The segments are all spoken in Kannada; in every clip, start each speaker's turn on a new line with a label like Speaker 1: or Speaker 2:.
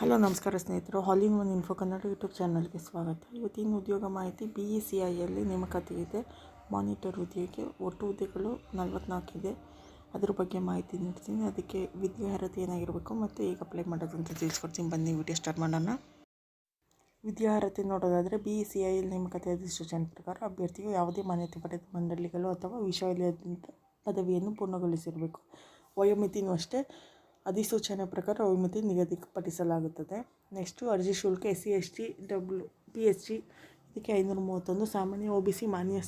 Speaker 1: ಹಲೋ ನಮಸ್ಕಾರ ಸ್ನೇಹಿತರು all in one info Kannada YouTube ಚಾನಲ್ಗೆ ಸ್ವಾಗತ. ಇವತ್ತಿನ ಉದ್ಯೋಗ ಮಾಹಿತಿ ಬಿ ಇ ಸಿ ಐಯಲ್ಲಿ ನೇಮಕಾತಿ ಇದೆ ಮಾನಿಟರ್ ಹುದ್ದೆಗೆ ಒಟ್ಟು ಹುದ್ದೆಗಳು ಇದೆ. ಅದ್ರ ಬಗ್ಗೆ ಮಾಹಿತಿ ನೀಡ್ತೀನಿ. ಅದಕ್ಕೆ ವಿದ್ಯಾರ್ಹತೆ ಏನಾಗಿರಬೇಕು ಮತ್ತು ಈಗ ಅಪ್ಲೈ ಮಾಡೋದು ಅಂತ ತಿಳಿಸ್ಕೊಡ್ತೀನಿ. ಬನ್ನಿ ವಿಡಿಯೋ ಸ್ಟಾರ್ಟ್ ಮಾಡೋಣ. ವಿದ್ಯಾರ್ಹತೆ ನೋಡೋದಾದರೆ ಬಿ ಇ ಸಿ ಐಯಲ್ಲಿ ನೇಮಕಾತಿ ಅಧಿಸೂಚನೆ ಪ್ರಕಾರ ಅಭ್ಯರ್ಥಿಯು ಯಾವುದೇ ಮಾನ್ಯತೆ ಪಡೆದ ಮಂಡಳಿಗಳು ಅಥವಾ ವಿಶ್ವವಿದ್ಯಾಲಯದಿಂದ ಪದವಿಯನ್ನು ಪೂರ್ಣಗೊಳಿಸಿರಬೇಕು. ವಯೋಮಿತಿನೂ ಅಷ್ಟೇ. ಅಧಿಸೂಚನೆ ಪ್ರಕಾರ ಅವಿಮತಿ ನಿಗದಿಪಡಿಸಲಾಗುತ್ತದೆ. ನೆಕ್ಸ್ಟು, ಅರ್ಜಿ ಶುಲ್ಕ S C S T W P H G ಇದಕ್ಕೆ ಐನೂರ ಮೂವತ್ತೊಂದು ಸಾಮಾನ್ಯ ಒ ಬಿ ಸಿ, ಮಾನ್ಯ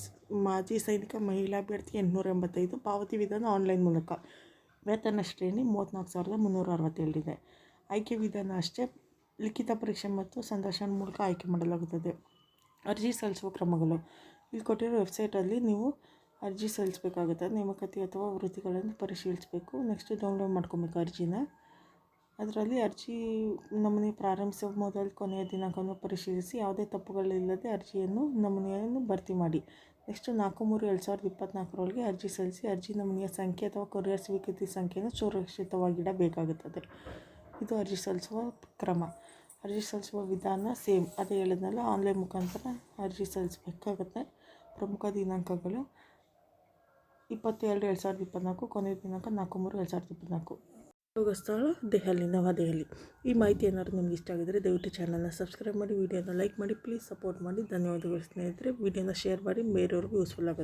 Speaker 1: ಮಾಜಿ ಸೈನಿಕ, ಮಹಿಳಾ ಅಭ್ಯರ್ಥಿ ಎಂಟುನೂರ ಎಂಬತ್ತೈದು ಪಾವತಿ ವಿಧಾನ ಆನ್ಲೈನ್ ಮೂಲಕ. ವೇತನ ಶ್ರೇಣಿ ಮೂವತ್ತ್ನಾಲ್ಕು ಸಾವಿರದ ಮುನ್ನೂರ ಅರವತ್ತೇಳಿದೆ ಆಯ್ಕೆ ವಿಧಾನ ಅಷ್ಟೇ, ಲಿಖಿತ ಪರೀಕ್ಷೆ ಮತ್ತು ಸಂದರ್ಶನ ಮೂಲಕ ಆಯ್ಕೆ ಮಾಡಲಾಗುತ್ತದೆ. ಅರ್ಜಿ ಸಲ್ಲಿಸುವ ಕ್ರಮಗಳು. ಇಲ್ಲಿ ಕೊಟ್ಟಿರೋ ವೆಬ್ಸೈಟಲ್ಲಿ ನೀವು ಅರ್ಜಿ ಸಲ್ಲಿಸಬೇಕಾಗುತ್ತೆ. ನೇಮಕಾತಿ ಅಥವಾ ವೃತ್ತಿಗಳನ್ನು ಪರಿಶೀಲಿಸಬೇಕು. ನೆಕ್ಸ್ಟ್ ಡೌನ್ಲೋಡ್ ಮಾಡ್ಕೊಬೇಕು ಅರ್ಜಿನ. ಅದರಲ್ಲಿ ಅರ್ಜಿ ನಮೂನೆ ಪ್ರಾರಂಭಿಸುವ ಮೊದಲು ಕೊನೆಯ ದಿನಾಂಕವನ್ನು ಪರಿಶೀಲಿಸಿ, ಯಾವುದೇ ತಪ್ಪುಗಳಿಲ್ಲದೆ ಅರ್ಜಿಯನ್ನು ನಮೂನೆಯನ್ನು ಭರ್ತಿ ಮಾಡಿ. ನೆಕ್ಸ್ಟ್ ನಾಲ್ಕು ಮೂರು ಎರಡು ಸಾವಿರದ ಇಪ್ಪತ್ತ್ನಾಲ್ಕರೊಳಗೆ ಅರ್ಜಿ ಸಲ್ಲಿಸಿ, ಅರ್ಜಿ ನಮೂನೆಯ ಸಂಖ್ಯೆ ಅಥವಾ ಕೊರಿಯರ್ ಸ್ವೀಕೃತಿ ಸಂಖ್ಯೆಯನ್ನು ಸುರಕ್ಷಿತವಾಗಿಡಬೇಕಾಗುತ್ತದೆ. ಇದು ಅರ್ಜಿ ಸಲ್ಲಿಸುವ ಕ್ರಮ. ಅರ್ಜಿ ಸಲ್ಲಿಸುವ ವಿಧಾನ ಸೇಮ್. ಅದೇ ಹೇಳಿದ್ನಲ್ಲ, ಆನ್ಲೈನ್ ಮುಖಾಂತರ ಅರ್ಜಿ ಸಲ್ಲಿಸಬೇಕಾಗುತ್ತೆ. ಪ್ರಮುಖ ದಿನಾಂಕಗಳು. ಇಪ್ಪತ್ತೆರಡು ಎರಡು ಸಾವಿರದ ಇಪ್ಪತ್ತ್ನಾಲ್ಕು ಕೊನೆಯ ದಿನಾಂಕ ನಾಲ್ಕು ಮೂರು ಎರಡು ಸಾವಿರದ ಇಪ್ಪತ್ತ್ನಾಲ್ಕು ಯೋಗ ಸ್ಥಳ ದೆಹಲಿ. ನವದೆಹಲಿ ಈ ಮಾಹಿತಿ ಏನಾದರೂ ನಿಮ್ಗೆ ಇಷ್ಟ ಆಗಿದ್ರೆ ದಯವಿಟ್ಟು ಚಾನಲ್ನ ಸಬ್ಸ್ಕ್ರೈಬ್ ಮಾಡಿ ವಿಡಿಯೋನ ಲೈಕ್ ಮಾಡಿ ಪ್ಲೀಸ್ ಸಪೋರ್ಟ್ ಮಾಡಿ. ಧನ್ಯವಾದಗಳು ಸ್ನೇಹಿತರೆ. ವಿಡಿಯೋನ ಶೇರ್ ಮಾಡಿ, ಬೇರೆಯವ್ರಿಗೂ ಯೂಸ್ಫುಲ್ ಆಗುತ್ತೆ.